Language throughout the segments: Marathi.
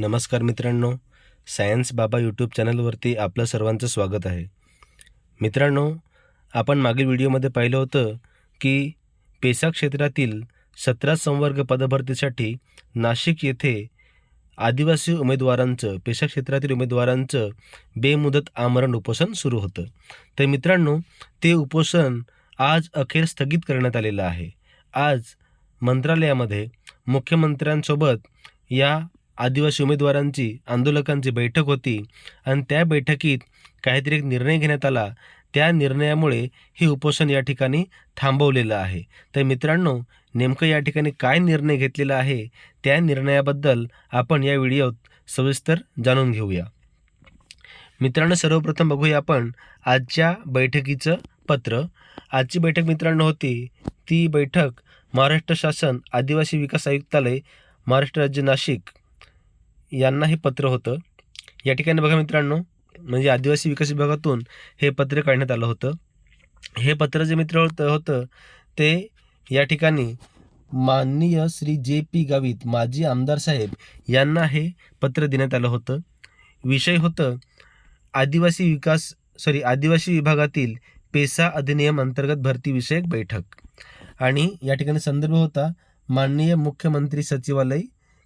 नमस्कार मित्रांनो सायन्स बाबा यूट्यूब चॅनलवरती आपलं सर्वांचं स्वागत आहे. मित्रांनो आपण मागील व्हिडिओमध्ये पाहिलं होतं की पेसा क्षेत्रातील सतरा संवर्ग पदभरतीसाठी नाशिक येथे आदिवासी उमेदवारांचं पेशा क्षेत्रातील उमेदवारांचं बेमुदत आमरण उपोषण सुरू होतं. तर मित्रांनो ते उपोषण आज अखेर स्थगित करण्यात आलेलं आहे. आज मंत्रालयामध्ये मुख्यमंत्र्यांसोबत या आदिवासी उमेदवारांची आंदोलकांची बैठक होती आणि त्या बैठकीत काहीतरी एक निर्णय घेण्यात आला. त्या निर्णयामुळे हे उपोषण या ठिकाणी थांबवलेलं आहे. तर मित्रांनो नेमकं या ठिकाणी काय निर्णय घेतलेला आहे त्या निर्णयाबद्दल आपण या व्हिडिओत सविस्तर जाणून घेऊया. मित्रांनो सर्वप्रथम बघूया आपण आजच्या बैठकीचं पत्र. आजची बैठक मित्रांनो होती ती बैठक महाराष्ट्र शासन आदिवासी विकास आयुक्तालय महाराष्ट्र राज्य नाशिक यांना हे पत्र होतं. या ठिकाणी बघा मित्रांनो म्हणजे आदिवासी विकास विभागातून हे पत्र काढण्यात आलं होतं. हे पत्र जे मित्र होतं होतं ते या ठिकाणी माननीय श्री जे पी गावित माजी आमदार साहेब यांना हे पत्र देण्यात आलं होतं. विषय होतं आदिवासी विकास सॉरी आदिवासी विभागातील पेसा अधिनियम अंतर्गत भरती विषयक बैठक. आणि या ठिकाणी संदर्भ होता माननीय मुख्यमंत्री सचिवालय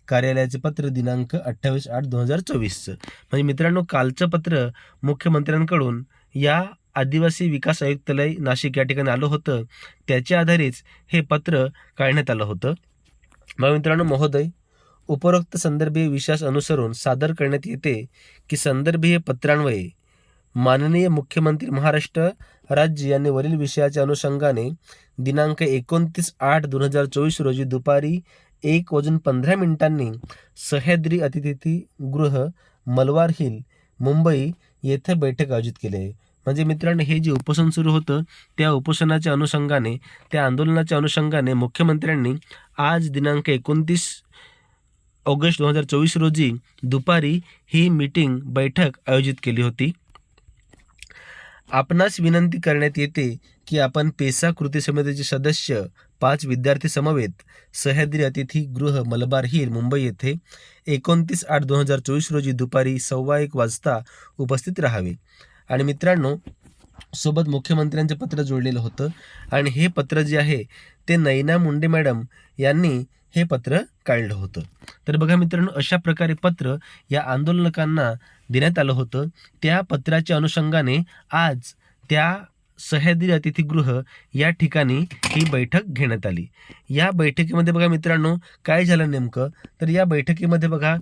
कार्यालयाचे पत्र दिनांक अठ्ठावीस आठ दोन हजार चोवीसचं म्हणजे मित्रांनो कालचं पत्र मुख्यमंत्र्यांकडून या आदिवासी विकास आयुक्तालय नाशिक या ठिकाणी आलं होतं. त्याच्या आधारेच हे पत्र काढण्यात आलं होतं. मग मित्रांनो महोदय उपरोक्त संदर्भीय विश्वास अनुसरून सादर करण्यात येते की संदर्भीय पत्रान्वये माननीय मुख्यमंत्री महाराष्ट्र राज्य यांनी वरील विषयाच्या अनुषंगाने दिनांक एकोणतीस आठ दोन हजार चोवीस रोजी दुपारी एक वाजून पंधरा मिनिटांनी सह्याद्री अतिथिगृह मलवार हिल मुंबई येथे बैठक आयोजित केली. आहे म्हणजे मित्रांनो हे जे उपोषण सुरू होतं त्या उपोषणाच्या अनुषंगाने त्या आंदोलनाच्या अनुषंगाने मुख्यमंत्र्यांनी आज दिनांक एकोणतीस ऑगस्ट दोन हजार चोवीस रोजी दुपारी ही मीटिंग बैठक आयोजित केली होती. आपणास विनंती करण्यात येते की आपण पेसा कृती समितीचे सदस्य पाच विद्यार्थी समवेत सह्याद्री अतिथी गृह मलबार हिल मुंबई येथे एकोणतीस आठ दोन हजार चोवीस रोजी दुपारी सव्वा एक वाजता उपस्थित राहावे. आणि मित्रांनो सोबत मुख्यमंत्र्यांचं पत्र जोडलेलं होतं. आणि हे पत्र जे आहे ते नैना मुंडे मॅडम यांनी हे पत्र काढलं होतं. तर बघा मित्रांनो अशा प्रकारे पत्र या आंदोलकांना देण्यात आलं होतं. त्या पत्राच्या अनुषंगाने आज त्या सह्याद्री अतिथीगृह या ठिकाणी ही बैठक घेण्यात आली. या बैठकीमध्ये बघा मित्रांनो काय झालं नेमकं? तर या बैठकीमध्ये बघा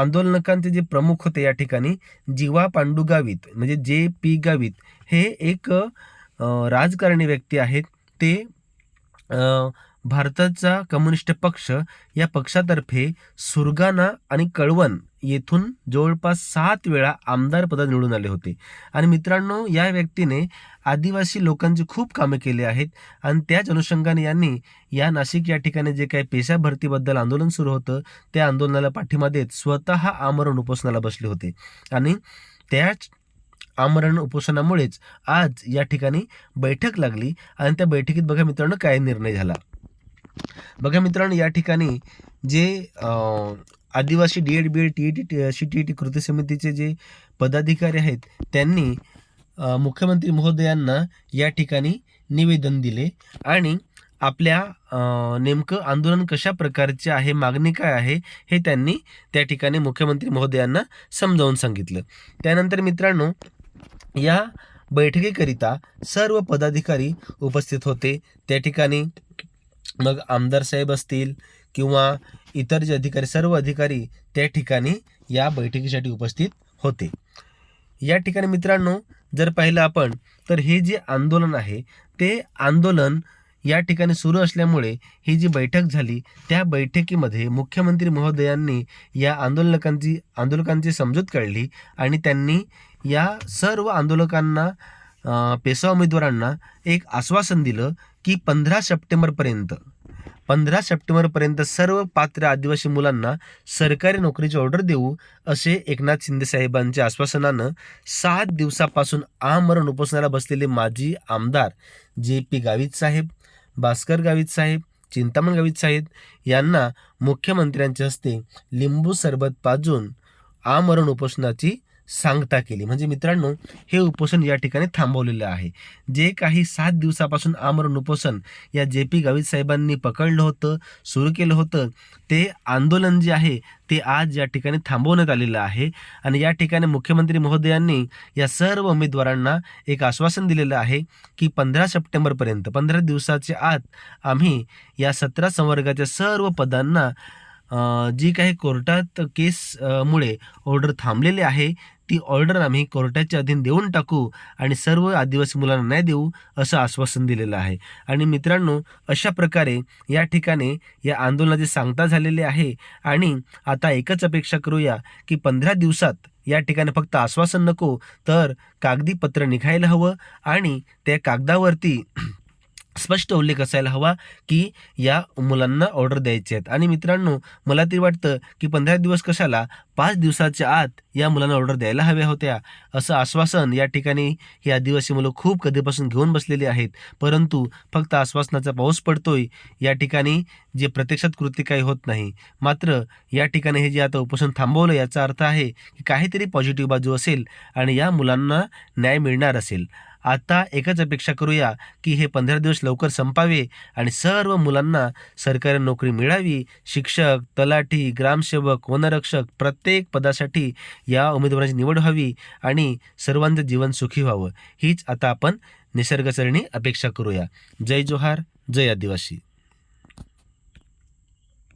आंदोलनकांचे जे प्रमुख होते या ठिकाणी जीवा पांडू गावित म्हणजे जे पी गावित हे एक राजकारणी व्यक्ती आहेत. ते भारताचा कम्युनिस्ट पक्ष या पक्षातर्फे सुरगाणा आणि कळवण येथून जवळपास सात वेळा आमदार निवडून आले होते. आणि मित्रांनो या व्यक्तीने आदिवासी लोकांची खूप कामे केली आहेत आणि त्याच अनुषंगाने यांनी या नाशिक या ठिकाणी जे काही पेशा भरतीबद्दल आंदोलन सुरू होतं त्या आंदोलनाला पाठिंबा देत स्वतः आमरण उपोषणाला बसले होते. आणि त्याच आमरण उपोषणामुळेच आज या ठिकाणी बैठक लागली आणि त्या बैठकीत बघा मित्रांनो काय निर्णय झाला. बघा मित्रांनो या ठिकाणी जे Adivasi D Ed B Ed T E T C T E T कृती समितीचे जे पदाधिकारी आहेत त्यांनी मुख्यमंत्री महोदयांना या ठिकाणी निवेदन दिले. आणि आपल्या नेमकं आंदोलन कशा प्रकारचे आहे मागणी काय आहे हे त्यांनी त्या ठिकाणी मुख्यमंत्री महोदयांना समजावून सांगितलं. त्यानंतर मित्रांनो या बैठकीकरिता सर्व पदाधिकारी उपस्थित होते. त्या ठिकाणी मग आमदार साहेब असतील किंवा इतर जे अधिकारी सर्व अधिकारी त्या ठिकाणी या बैठकीसाठी उपस्थित होते. या ठिकाणी मित्रांनो जर पाहिलं आपण तर हे जे आंदोलन आहे ते आंदोलन या ठिकाणी सुरू असल्यामुळे ही जी बैठक झाली त्या बैठकीमध्ये मुख्यमंत्री महोदयांनी या आंदोलकांची आंदोलकांची समजूत काढली आणि त्यांनी या सर्व आंदोलकांना अं, पेशवा उमेदवारांना एक आश्वासन दिलं की पंधरा सप्टेंबरपर्यंत पंधरा सप्टेंबरपर्यंत सर्व पात्र आदिवासी मुलांना सरकारी नोकरीची ऑर्डर देऊ असे एकनाथ शिंदे साहेबांच्या आश्वासनानं सात दिवसापासून आमरण उपोषणाला बसलेले माजी आमदार जे पी गावित साहेब भास्कर गावित साहेब चिंतामण गावित साहेब यांना मुख्यमंत्र्यांच्या हस्ते लिंबू सरबत पाजून आमरण उपोषणाची सांगता केली. म्हणजे मित्रांनो हे उपोषण या ठिकाणी थांबवलेलं आहे. जे काही सात दिवसापासून आमरण उपोषण या जे पी गावित साहेबांनी पकडलं होतं सुरू केलं होतं ते आंदोलन जे आहे ते आज या ठिकाणी थांबवण्यात आलेलं आहे. आणि या ठिकाणी मुख्यमंत्री महोदयांनी या सर्व उमेदवारांना एक आश्वासन दिलेलं आहे की पंधरा सप्टेंबरपर्यंत पंधरा दिवसाच्या आत आम्ही या सतरा संवर्गाच्या सर्व पदांना जी काही कोर्टात केस मुळे ऑर्डर थांबलेली आहे ती ऑर्डर आम्ही कोर्टाच्या अधीन देऊन टाकू आणि सर्व आदिवासी मुलांना नाही देऊ असं आश्वासन दिलेलं आहे. आणि मित्रांनो अशा प्रकारे या ठिकाणी या आंदोलनाचे सांगता झालेली आहे. आणि आता एकच अपेक्षा करूया की पंधरा दिवसात या ठिकाणी फक्त आश्वासन नको तर कागदी पत्र निघायला हवं आणि त्या कागदावरती स्पष्ट उल्लेख असायला हवा की या मुलांना ऑर्डर द्यायचे आहेत. आणि मित्रांनो मला तरी वाटतं की पंधरा दिवस कशाला पाच दिवसाच्या आत या मुलांना ऑर्डर द्यायला हव्या होत्या. असं आश्वासन या ठिकाणी ही आदिवासी मुलं खूप कधीपासून घेऊन बसलेली आहेत. परंतु फक्त आश्वासनाचा पाऊस पडतोय या ठिकाणी जे प्रत्यक्षात कृती काही होत नाही. मात्र या ठिकाणी हे जे आता उपोषण थांबवलं याचा अर्थ आहे की काहीतरी पॉझिटिव्ह बाजू असेल आणि या मुलांना न्याय मिळणार असेल. आता एकच अपेक्षा करूया की हे पंधरा दिवस लवकर संपावे आणि सर्व मुलांना सरकारी नोकरी मिळावी. शिक्षक तलाठी ग्रामसेवक वनरक्षक प्रत्येक पदासाठी या उमेदवारांची निवड व्हावी आणि सर्वांचं जीवन सुखी व्हावं. हीच आता आपण निसर्गचरणी अपेक्षा करूया. जय जोहार जय आदिवासी.